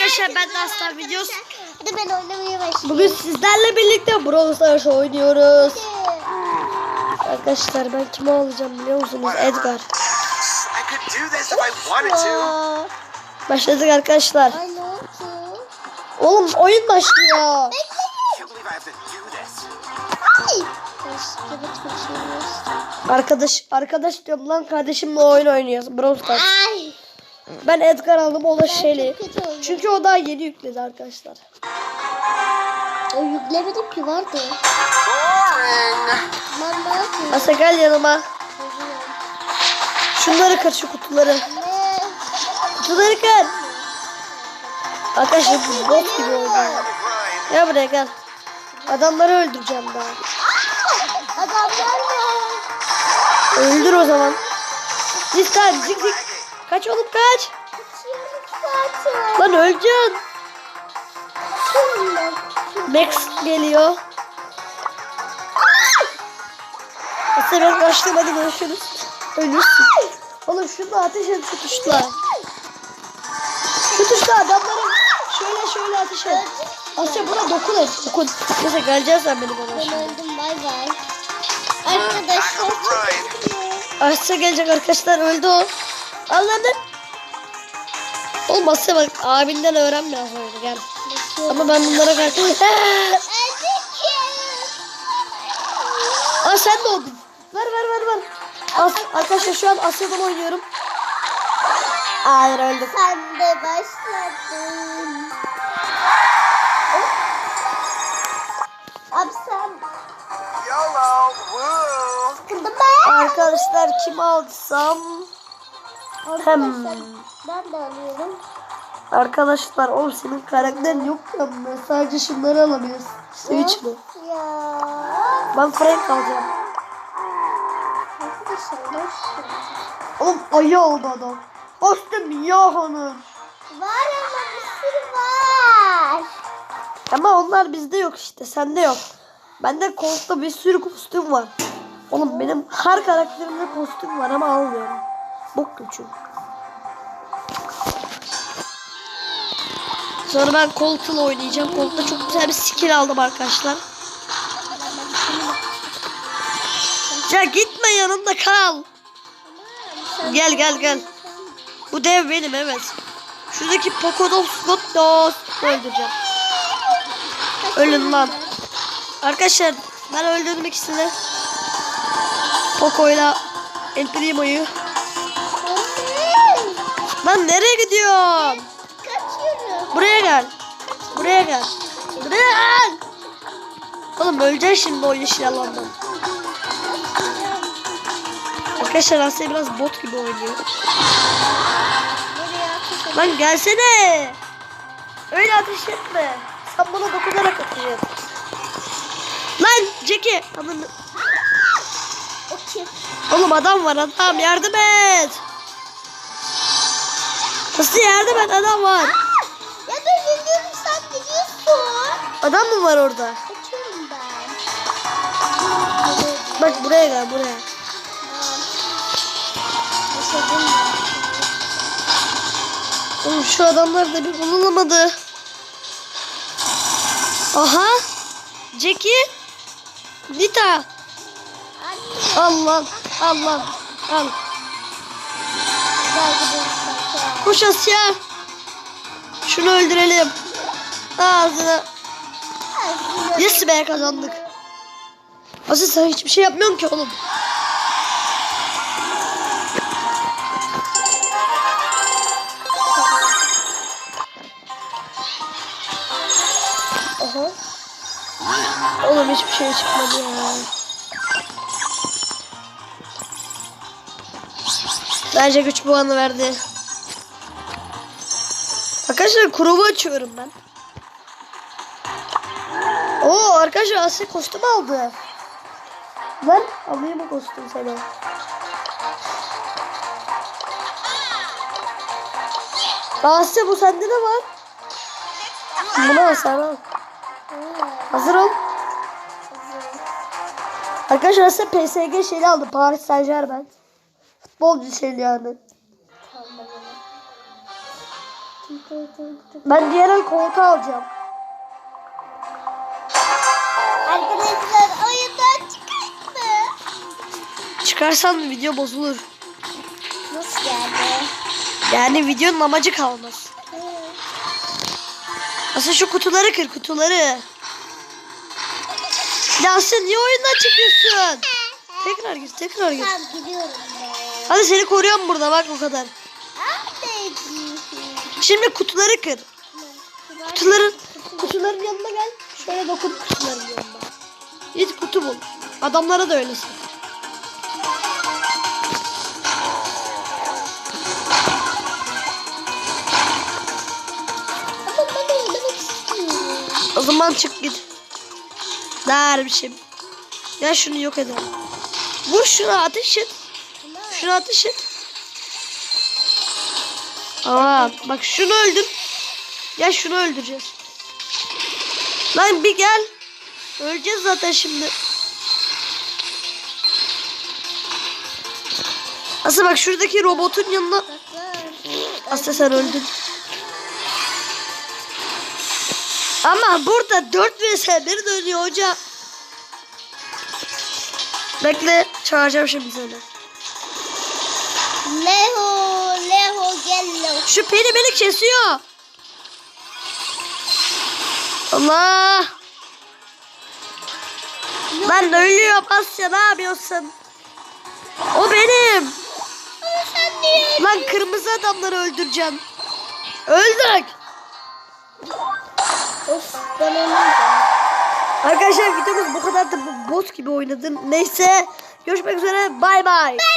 arkadaşlar ben aslan videosu. Hadi ben oynamaya başlayayım. Bugün sizlerle birlikte Brawl Stars oynuyoruz. Arkadaşlar ben kimi alacağım biliyor musunuz? Edgar. Başladık arkadaşlar. Ay ne oldu? Oğlum oyun başlıyor. Arkadaş arkadaş diyorum lan kardeşimle oyun oynuyoruz Brawl Stars. Ay. Ben Edgar aldım o da Shelly. Çünkü o daha yeni yükledi arkadaşlar. O yüklemedim ki vardı. Asa gel yanıma. Şunları kır şu kutuları. Kutuları kır. Arkadaşlar bu bot gibi oldu. Gel buraya gel. Adamları öldüreceğim daha. Adamlar var. Öldür o zaman. Zik zik zik. Kaç oğlum kaç. Lan öleceksin. Max geliyor. Ben kaçtım hadi görüşürüz. Ölürsün. Oğlum şunu ateş et şu tuşla. Şu tuşla adamları şöyle şöyle ateş et. Asya buna dokun et. Dokun. Neyse geleceğiz sen benim ona Ben öldüm bay bay. Arkadaşlar. Asya gelecek arkadaşlar öldü o. Allah'ım. Oğlum Asya bak abinden öğren biraz oyunu gel. Ama ben bunlara karşı... Aa sen de oldun. Ver ver ver ver. As arkadaşlar şu an Asya'dan oynuyorum. Hayır öldüm. Sen de başladın. Abi sen. Arkadaşlar kim alsam? Hem. Ben de alıyorum. Arkadaşlar oğlum senin karakterin yok ya. Ben sadece şunları alamıyoruz. Switch mi? Ya. Ben Frank alacağım. Arkadaşlar Oğlum ayı oldu adam. Kostüm Yaha'nın. Var ama bir sürü var. Ama onlar bizde yok işte. Sende yok. Bende Colt'ta bir sürü kostüm var. Oğlum benim her karakterimde kostüm var ama almıyorum. Bok çünkü. Sonra ben Colt'la oynayacağım. Colt'ta çok güzel bir skill aldım arkadaşlar. Ya gitme yanında kal. Gel gel gel. Bu dev benim evet. Şuradaki Poconos Gotos öldüreceğim. Ölün lan. Arkadaşlar ben öldürdüm ikisini. Poco'yla El Primo'yu. Lan nereye gidiyorsun? Kaçıyorum. Buraya gel. Buraya gel. Buraya gel. Oğlum öleceksin şimdi o yeşil alandan. Arkadaşlar Asya biraz bot gibi oynuyor. Lan gelsene. Öyle ateş etme. Sen bana dokunarak et. Lan Jackie. Kim? Oğlum adam var adam yardım et. Nasıl yardım et adam var. Ya ben gidiyorum sen gidiyorsun. Adam mı var orada? Kaçıyorum ben. Bak buraya gel buraya. Yaşadım ben. Oğlum şu adamlar da bir bulunamadı. Aha. Jackie. Nita. Anne. Al lan. Al. Gel sen. Koş Asya. Şunu öldürelim. Ağzına. Yes be kazandık. Asya sen hiçbir şey yapmıyorsun ki oğlum. Aha. Oğlum hiçbir şey çıkmadı ya. Bence güç puanı verdi. Arkadaşlar kurumu açıyorum ben. Oo arkadaşlar Asya kostüm aldı. Ver alayım bu kostüm sana. Asya bu sende de var. Bunu al sen al. Hazır ol. Arkadaşlar Asya PSG şeyi aldı. Paris Saint Germain. Futbolcu şeyi yani. Ben diğer el koltuğu alacağım. Arkadaşlar oyundan çıkarttı. Çıkarsan video bozulur. Nasıl geldi? Yani videonun amacı kalmaz. Aslında şu kutuları kır kutuları. Yasin niye oyundan çıkıyorsun? Tekrar gir tekrar gir. Tamam gidiyorum ben. Hadi seni koruyorum burada bak o kadar. Şimdi kutuları kır. Kutuların kutuların yanına gel. Şöyle dokun kutuların yanına. Git kutu bul. Adamlara da öylesin. Ama ben oynamak istiyorum. O zaman çık git. Dermişim. Ya şunu yok edelim. Vur şunu ateş et. Şunu ateş et. Aa, bak şunu öldür. Ya şunu öldüreceğiz. Lan bir gel. Öleceğiz zaten şimdi. Aslı bak şuradaki robotun yanına. Aslı sen öldün. Ama burada 4 vs 1 dönüyor hoca. Bekle çağıracağım şimdi seni. Leho. Şu peri beni kesiyor. Allah. Ben ölüyorum Asya ne yapıyorsun? O benim. Lan kırmızı adamları öldüreceğim. Öldük. Arkadaşlar videomuz bu kadar da bot gibi oynadım. Neyse görüşmek üzere bay bay.